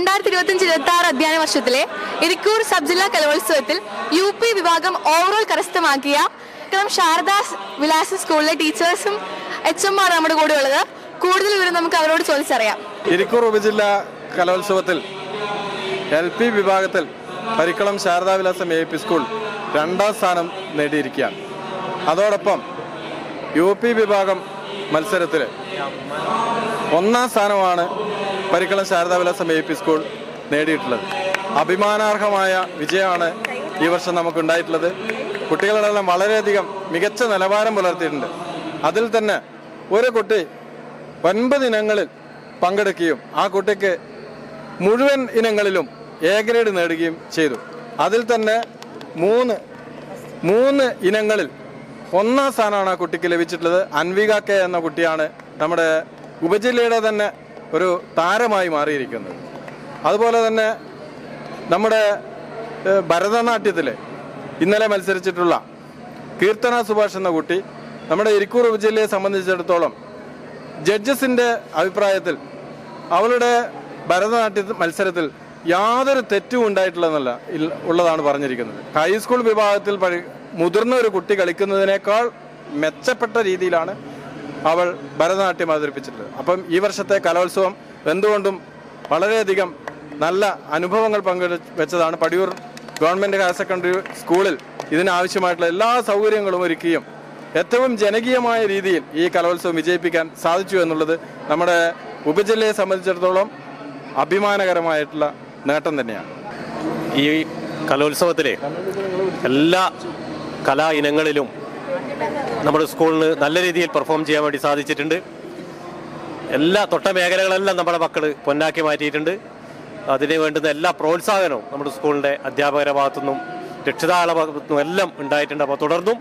രണ്ടായിരത്തി ഇരുപത്തിയഞ്ച് ഇരുപത്തി ആറ് അധ്യയന വർഷത്തിലെ ഇരിക്കൂർ സബ് ജില്ലാ കലോത്സവത്തിൽ യു പി വിഭാഗം ഓവറോൾ കരസ്ഥമാക്കിയ വിക്രം ശാരദാ വിലാസ സ്കൂളിലെ ടീച്ചേഴ്സും എച്ച് എം ആർ നമ്മുടെ കൂടെ ഉള്ളത് കൂടുതൽ വിവരം നമുക്ക് അവരോട് ചോദിച്ചറിയാം. ഇരിക്കൂർ ഉപജില്ല കലോത്സവത്തിൽ എൽ പി വിഭാഗത്തിൽ Parikkalam Saradavilasam A P school രണ്ടാം സ്ഥാനം നേടിയിരിക്കുകയാണ്. അതോടൊപ്പം യു പി വിഭാഗം മത്സരത്തിൽ ഒന്നാം സ്ഥാനമാണ് Parikkalam Saradavilasam A P school നേടിയിട്ടുള്ളത്. അഭിമാനാർഹമായ വിജയമാണ് ഈ വർഷം നമുക്ക് നമുക്കുണ്ടായിട്ടുള്ളത്. കുട്ടികളെല്ലാം വളരെയധികം മികച്ച നിലവാരം പുലർത്തിയിട്ടുണ്ട്. അതിൽ തന്നെ ഒരു കുട്ടി ഒൻപത് ഇനങ്ങളിൽ പങ്കെടുക്കുകയും ആ കുട്ടിക്ക് മുഴുവൻ ഇനങ്ങളിലും എ ഗ്രേഡ് നേടുകയും ചെയ്തു. അതിൽ തന്നെ മൂന്ന് മൂന്ന് ഇനങ്ങളിൽ ഒന്നാം സ്ഥാനമാണ് ആ കുട്ടിക്ക് ലഭിച്ചിട്ടുള്ളത്. അൻവിക കെ എന്ന കുട്ടിയാണ് നമ്മുടെ ഉപജില്ലയുടെ തന്നെ ഒരു താരമായി മാറിയിരിക്കുന്നത്. അതുപോലെ തന്നെ നമ്മുടെ ഭരതനാട്യത്തിൽ ഇന്നലെ മത്സരിച്ചിട്ടുള്ള കീർത്തന സുഭാഷ് എന്ന കുട്ടി നമ്മുടെ ഇരിക്കൂർ ഉപജില്ലയെ സംബന്ധിച്ചിടത്തോളം ജഡ്ജസിന്റെ അഭിപ്രായത്തിൽ അവളുടെ ഭരതനാട്യ മത്സരത്തിൽ യാതൊരു തെറ്റും ഉണ്ടായിട്ടുള്ളതല്ല ഉള്ളതാണ് പറഞ്ഞിരിക്കുന്നത്. ഹൈസ്കൂൾ വിഭാഗത്തിൽ മുതിർന്ന ഒരു കുട്ടി കളിക്കുന്നതിനേക്കാൾ മെച്ചപ്പെട്ട രീതിയിലാണ് അവൾ ഭരതനാട്യം അവതരിപ്പിച്ചിട്ടുള്ളത് അപ്പം ഈ വർഷത്തെ കലോത്സവം എന്തുകൊണ്ടും വളരെയധികം നല്ല അനുഭവങ്ങൾ പങ്കുവെച്ചതാണ് പടിയൂർ ഗവൺമെന്റ് ഹയർ സെക്കൻഡറി സ്കൂളിൽ ഇതിനാവശ്യമായിട്ടുള്ള എല്ലാ സൗകര്യങ്ങളും ഒരുക്കിയും ഏറ്റവും ജനകീയമായ രീതിയിൽ ഈ കലോത്സവം വിജയിപ്പിക്കാൻ സാധിച്ചു എന്നുള്ളത് നമ്മുടെ ഉപജില്ലയെ സംബന്ധിച്ചിടത്തോളം അഭിമാനകരമായിട്ടുള്ള നേട്ടം തന്നെയാണ്. ഈ കലോത്സവത്തിലെ എല്ലാ കലാ ഇനങ്ങളിലും നമ്മുടെ സ്കൂളിന് നല്ല രീതിയിൽ പെർഫോം ചെയ്യാൻ വേണ്ടി സാധിച്ചിട്ടുണ്ട്. എല്ലാ തൊട്ട മേഖലകളെല്ലാം നമ്മുടെ മക്കൾ പൊന്നാക്കി മാറ്റിയിട്ടുണ്ട്. അതിന് വേണ്ടുന്ന എല്ലാ പ്രോത്സാഹനവും നമ്മുടെ സ്കൂളിന്റെ അധ്യാപകരുടെ ഭാഗത്തുനിന്നും രക്ഷിതാക്കളുടെ ഭാഗത്തുനിന്നും എല്ലാം ഉണ്ടായിട്ടുണ്ട്. അപ്പോൾ തുടർന്നും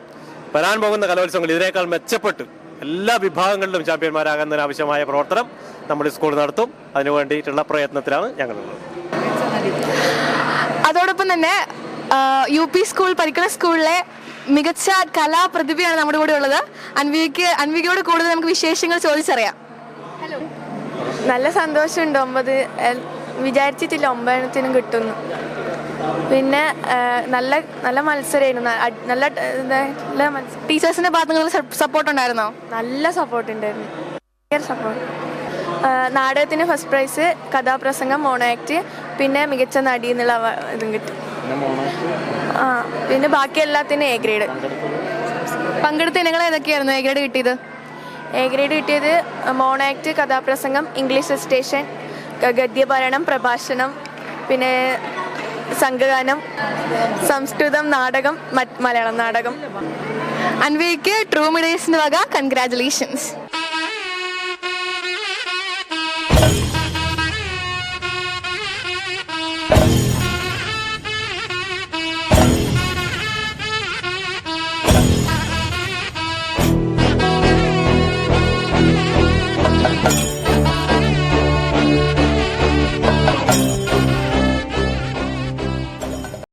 വരാൻ പോകുന്ന കലോത്സവങ്ങൾ ഇതിനേക്കാൾ മെച്ചപ്പെട്ട് എല്ലാ വിഭാഗങ്ങളിലും ചാമ്പ്യന്മാരാകുന്നതിന് ആവശ്യമായ പ്രവർത്തനം നമ്മുടെ സ്കൂൾ നടത്തും. അതിനു വേണ്ടിയിട്ടുള്ള പ്രയത്നത്തിലാണ് ഞങ്ങളുള്ളത്. അതോടൊപ്പം തന്നെ യു പി സ്കൂൾ പരിക്കണ സ്കൂളിലെ മികച്ച കലാപ്രതിഭയാണ് നമ്മുടെ കൂടെ ഉള്ളത്. അൻവിക്ക് അൻവികയോട് കൂടുതൽ നമുക്ക് വിശേഷങ്ങൾ ചോദിച്ചറിയാം. ഹലോ. നല്ല സന്തോഷമുണ്ട്. ഒമ്പത് വിചാരിച്ചിട്ടില്ല ഒമ്പതിനത്തിനും കിട്ടുന്നു. പിന്നെ നല്ല നല്ല മത്സരമായിരുന്നു നല്ല നല്ല മത്സരം ടീച്ചേഴ്സിന്റെ ഭാഗത്ത് സപ്പോർട്ട് ഉണ്ടായിരുന്നോ നല്ല സപ്പോർട്ട് ഉണ്ടായിരുന്നു സപ്പോർട്ട്. നാടകത്തിന് ഫസ്റ്റ് പ്രൈസ് കഥാപ്രസംഗം മോണോ ആക്ട് പിന്നെ മികച്ച നടി എന്നുള്ള അവ- ഇതും കിട്ടി. ആ പിന്നെ ബാക്കി എല്ലാത്തിനും എ ഗ്രേഡ് പങ്കെടുത്ത ഇനങ്ങൾ ഏതൊക്കെയായിരുന്നു? എ ഗ്രേഡ് കിട്ടിയത്? എ ഗ്രേഡ് കിട്ടിയത് മോണാക്ട് കഥാപ്രസംഗം ഇംഗ്ലീഷ് സ്റ്റേഷൻ ഗദ്യഭരണം പ്രഭാഷണം പിന്നെ സംഘഗാനം സംസ്കൃതം നാടകം മറ്റ് മലയാളം നാടകം. അൻവിക്ക് ട്രൂ മിഡേഴ്സിന് വക കൺഗ്രാറ്റുലേഷൻസ്